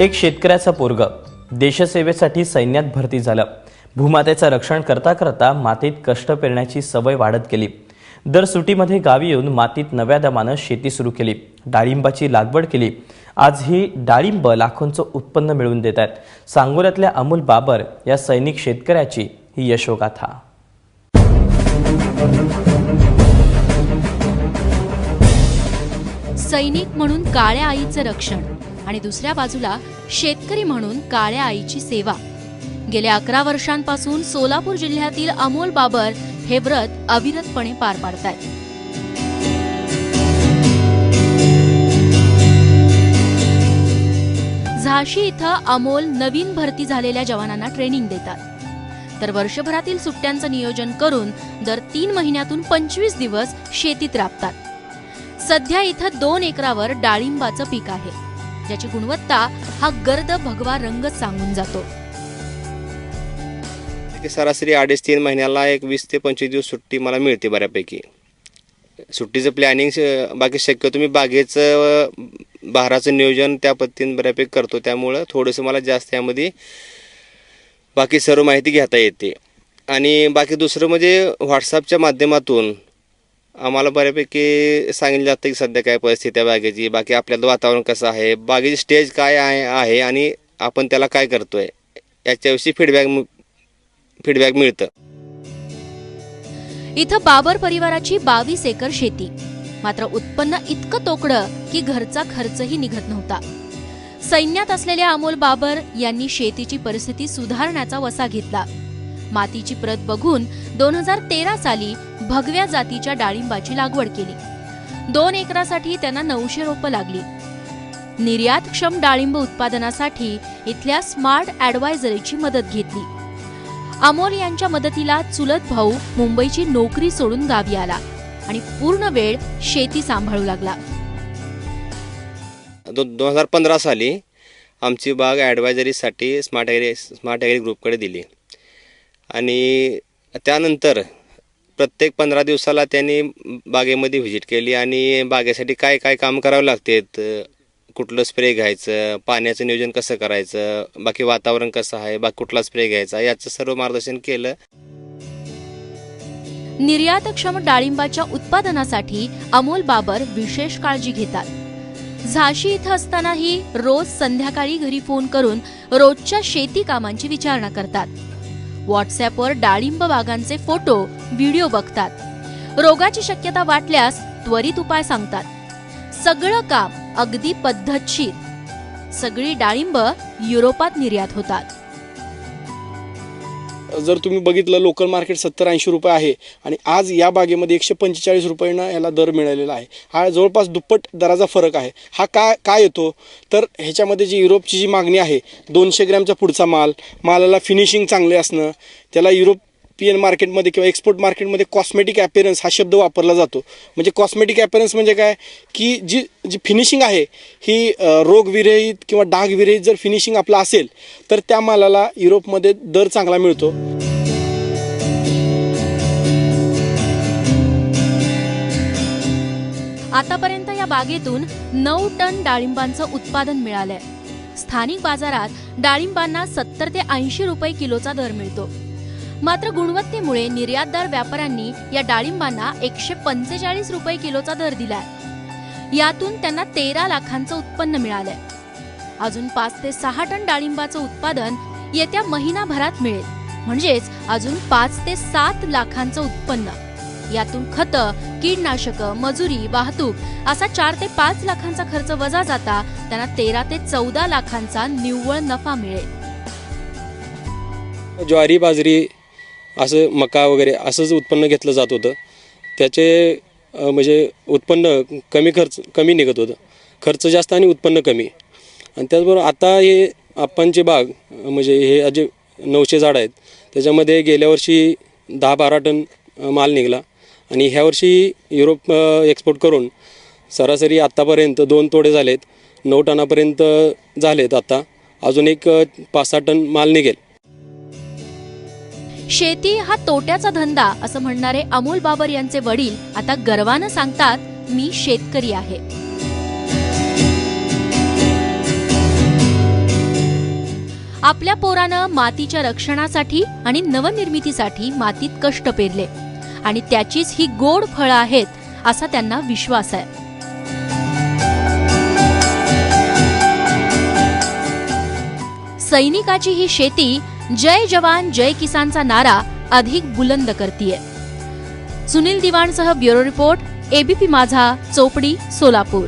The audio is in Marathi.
एक शेतकऱ्याचा पोरग. देशसेवेसाठी सैन्यात भरती झालं. भूमातेचं रक्षण करता करता मातीत कष्ट पेरण्याची सवय वाढत गेली. दर सुटीमध्ये गावी येऊन मातीत नव्या दमानं शेती सुरू केली. डाळिंबाची लागवड केली. आज ही डाळिंब लाखोंचं उत्पन्न मिळवून देत आहेत. सांगोल्यातल्या अमोल बाबर या सैनिक शेतकऱ्याची ही यशोगाथा. सैनिक म्हणून काळ्या आईचं रक्षण. आणि दुसऱ्या बाजूला शेतकरी म्हणून काळ्या आईची सेवा. गेल्या अकरा वर्षांपासून सोलापूर जिल्ह्यातील अमोल बाबर हे व्रत अविरतपणे पार पाडतायत. झाशी इथं अमोल नवीन भरती झालेल्या जवानांना ट्रेनिंग देतात. तर वर्षभरातील सुट्ट्यांचं नियोजन करून दर तीन महिन्यातून पंचवीस दिवस शेतीत राबतात. सध्या इथं दोन एकरावर डाळिंबाचं पीक आहे. ज्याची गुणवत्ता हा गर्द भगवा रंग सांगून जातो. सरासरी अडीच तीन महिन्याला एक वीस ते पंचवीस दिवस सुट्टी मला मिळते बऱ्यापैकी. सुट्टीचं प्लॅनिंग बाकी शक्यतो मी बागेचं बहाराचं नियोजन त्या पद्धतीने बऱ्यापैकी करतो. त्यामुळं थोडंसं मला जास्त यामध्ये बाकी सर्व माहिती घेता येते. आणि बाकी दुसरं म्हणजे व्हॉट्सअपच्या माध्यमातून आम्हाला बऱ्यापैकी सांगितलं जातं की सध्या काय परिस्थिती आहे बागेची बाकी आपल्याला वातावरण कसं आहे बागेची स्टेज काय आहे आहे आणि आपण त्याला काय करतो आहे याच्याविषयी फीडबॅक फीडबॅक मिळतं. इथं बाबर परिवाराची बावीस एकर शेती. मात्र उत्पन्न इतकं तोकडं की घरचा खर्चही निघत नव्हता. सैन्यात असलेल्या अमोल बाबर यांनी शेतीची परिस्थिती सुधारण्याचा वसा घेतला. मातीची प्रत बघून दोन हजार तेरा साली भगव्या जातीच्या डाळिंबाची लागवड केली. दोन एकरासाठी त्यांना नऊशे रोपं लागली. निर्यातक्षम डाळिंब उत्पादनासाठी इथल्या स्मार्ट ॲडवायझरीची मदत घेतली. अमोल यांच्या मदतीला चुलत भाऊ मुंबईची नोकरी सोडून गावी आला आणि पूर्ण वेळ शेती सांभाळू लागला. दोन हजार पंधरा साली आमची बाग ॲडवायझरीसाठी स्मार्ट ॲग्री स्मार्ट ॲग्री ग्रुपकडे दिली. आणि त्यानंतर प्रत्येक पंधरा दिवसाला त्यांनी बागेमध्ये व्हिजिट केली आणि बागेसाठी काय काय काम करावं लागतेत कुठलं स्प्रे घ्यायचं पाण्याचं नियोजन कसं करायचं बाकी वातावरण कसं आहे बाकी कुठला स्प्रे घ्यायचा याचं सर्व मार्गदर्शन केलं. निर्यातक्षम डाळिंबाच्या उत्पादनासाठी अमोल बाबर विशेष काळजी घेतात. झाशी इथं असतानाही रोज संध्याकाळी घरी फोन करून रोजच्या शेती कामांची विचारणा करतात. व्हॉट्सअपवर डाळिंब बागांचे फोटो व्हिडिओ बघतात. रोगाची शक्यता वाटल्यास त्वरित उपाय सांगतात. सगळं काम अगदी पद्धतशीर. सगळी डाळिंब युरोपात निर्यात होतात. जर तुम्ही बघितलं लोकल मार्केट सत्तर ऐंशी रुपये आहे आणि आज या बागेमध्ये एकशे पंचेचाळीस रुपयानं याला दर मिळालेला आहे. हा जवळपास दुप्पट दराचा फरक आहे. हा काय काय येतो? तर ह्याच्यामध्ये जी युरोपची जी मागणी आहे दोनशे ग्रॅमचा पुढचा माल मालाला फिनिशिंग चांगले असणं त्याला युरोप युरोपियन मार्केटमध्ये किंवा एक्सपोर्ट मार्केटमध्ये कॉस्मेटिक ॲपेरन्स हा शब्द वापरला जातो. म्हणजे कॉस्मेटिक ॲपेरन्स म्हणजे काय? की जी जी फिनिशिंग आहे ही रोगविरहित किंवा डागविरहित जर फिनिशिंग आपलं असेल तर त्या मालाला युरोपमध्ये दर चांगला मिळतो. आतापर्यंत या बागेतून नऊ टन डाळिंबांचं उत्पादन मिळालंय. स्थानिक बाजारात डाळिंबांना सत्तर ते ऐंशी रुपये किलोचा दर मिळतो. मात्र गुणवत्तेमुळे निर्यातदार व्यापाऱ्यांनी या डाळिंबांना एकशे पंचेचाळीस रुपये किलोचा दर दिलाय. यातून त्यांना तेरा लाखांचं उत्पन्न मिळालंय. अजून पाच ते सहा टन डाळिंबाचं उत्पादन येत्या महिनाभरात मिळेल. म्हणजेच अजून पाच ते सात लाखांचं उत्पन्न. यातून खतं कीडनाशक मजुरी वाहतूक असा चार ते पाच लाखांचा खर्च वजा जाता त्यांना तेरा ते चौदा लाखांचा निव्वळ नफा मिळेल. ज्वारी बाजरी असं मका वगैरे असंच उत्पन्न घेतलं जात होतं. त्याचे म्हणजे उत्पन्न कमी खर्च कमी निघत होतं. खर्च जास्त आणि उत्पन्न कमी. आणि त्याचबरोबर आता हे आपणचे बाग म्हणजे हे जे नऊशे झाड आहेत त्याच्यामध्ये गेल्या वर्षी दहा बारा टन माल निघाला. आणि ह्या वर्षी युरोप एक्सपोर्ट करून सरासरी आत्तापर्यंत दोन तोडे झालेत. नऊ टनापर्यंत झालेत आत्ता अजून एक पाच सहा टन माल निघेल. शेती हा तोट्याचा धंदा असं म्हणणारे अमोल बाबर यांचे वडील आता गर्वानं सांगतात मी शेतकरी आहे. आपल्या पोरानं मातीच्या रक्षणासाठी आणि नवनिर्मितीसाठी मातीत कष्ट पेरले. आणि त्याचीच ही गोड फळं आहेत असा त्यांना विश्वास आहे. सैनिकाची ही शेती जय जवान जय किसानचा नारा अधिक बुलंद करतीये. Sunil दिवाणसह bureau report ABP Majha Chopdi Solapur.